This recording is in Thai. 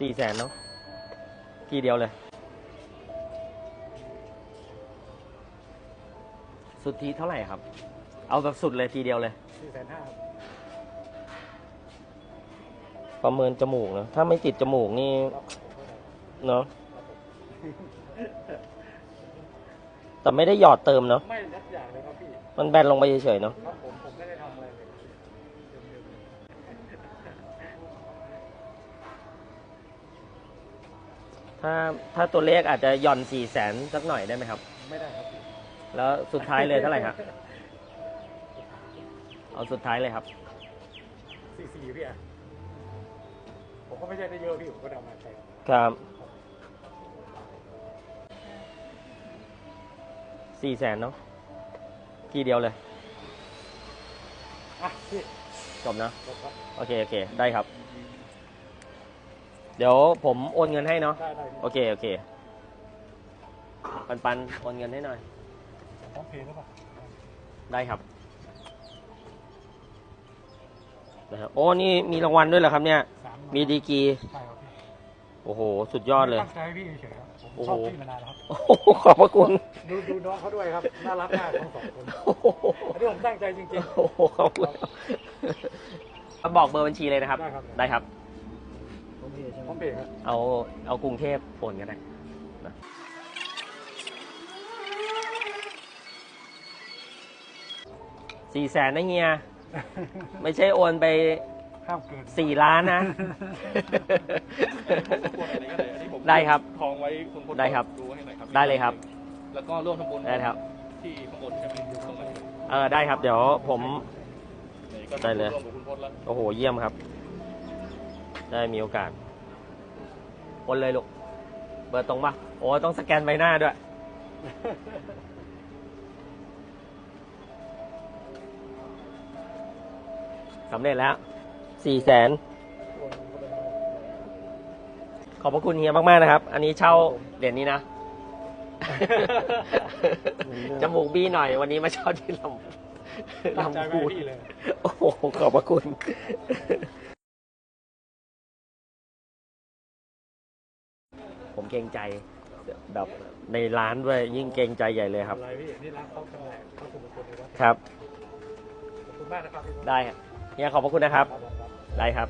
สี่แสนเนาะทีเดียวเลย สุดทีเท่าไหร่ครับ เอาแบบสุดเลยทีเดียวเลยสี่แสนห้าครับประเมินจมูกนะถ้าไม่ติดจมูกนี่ เนาะแต่ไม่ได้หยอดเติมเนาะไม่ยัดอย่างเลยครับพี่ มันแบนลงไปเฉยๆเนาะครับผมผมไม่ได้ทำอะไรเลยเดิ ถ้าถ้าตัวเลขอาจจะหย่อนสี่แสนสักหน่อยได้ไหมครับๆไม่ได้ครับพี่แล้วสุดท้ายเลยเท่าไหร่ครับเอาสุดท้ายเลยครับสี่สี่พี่อะผมก็ไม่ใช่ได้เยอะพี่ผมก็ทำมาใช่ครับครับสี่แสนเนาะทีเดียวเลยอะพี่จบนะ จบครับ โอเค โอเค ได้ครับ เดี๋ยวผมโอนเงินให้เนาะได้ได้โอเคโอเค ปันปันโอนเงินให้หน่อย พร้อมเพย์หรือเปล่าได้ครับนะครับโอ้นี่มีรางวัลด้วยเหรอครับเนี่ย สามมีดีกรีใช่ครับพี่โอ้โห สุดยอดเลย ตั้งใจให้พี่เฉยๆครับผมโอ้โห ชอบพี่มานานแล้วครับ โอ้โหขอบพระคุณดูดูน้องเขาด้วยครับ น่ารักมากทั้งสองคนโอ้โหอันนี้ผมตั้งใจจริง โอ้โหขอบคุณครับบอกเบอร์บัญชีเลยนะครับ ได้ครับ ได้ครับๆ พร้อมเพย์ใช่ไหมพร้อมเพย์ครับเอาเอากรุงเทพโอนกันได้นะสี่แสนนะเฮีย ไม่ใช่โอนไปข้ามเกินสี่ล้านนะผมรบกวนอะไรก็เลยอันนี้ผมได้ครับ ทองไว้คุณพจน์ได้ครับ ดูให้หน่อยครับได้เลยครับ แล้วก็ร่วมทำบุญได้ครับ ที่ข้างบนใช่ไหมส่งมาให้เออได้ครับ เดี๋ยวผมนี่ก็ได้เลยร่วมกับคุณพจน์แล้วโอ้โห เยี่ยมครับ ได้มีโอกาสโอนเลยลูก เบอร์ตรงปะโอ้ต้องสแกนใบหน้าด้วย สำเร็จแล้วสี่แสนขอบพระคุณเฮียมาก ๆ นะครับ อันนี้เช่าเหรียญนี้นะ จมูกบี้หน่อย วันนี้มาเช่าที่ลำตั้งใจลำไว้พูให้นพี่เลยโอ้โห ขอบพระคุณ ผมเกรงใจแบบในร้านด้วยยิ่งเกรงใจใหญ่เลยครับ อะไรพี่นี่รักเขาจังแหละเขาสมควรเลยว่าครับ ขอบคุณมากนะครับพี่ได้ครับเฮียขอบพระคุณนะครับครับได้ครับ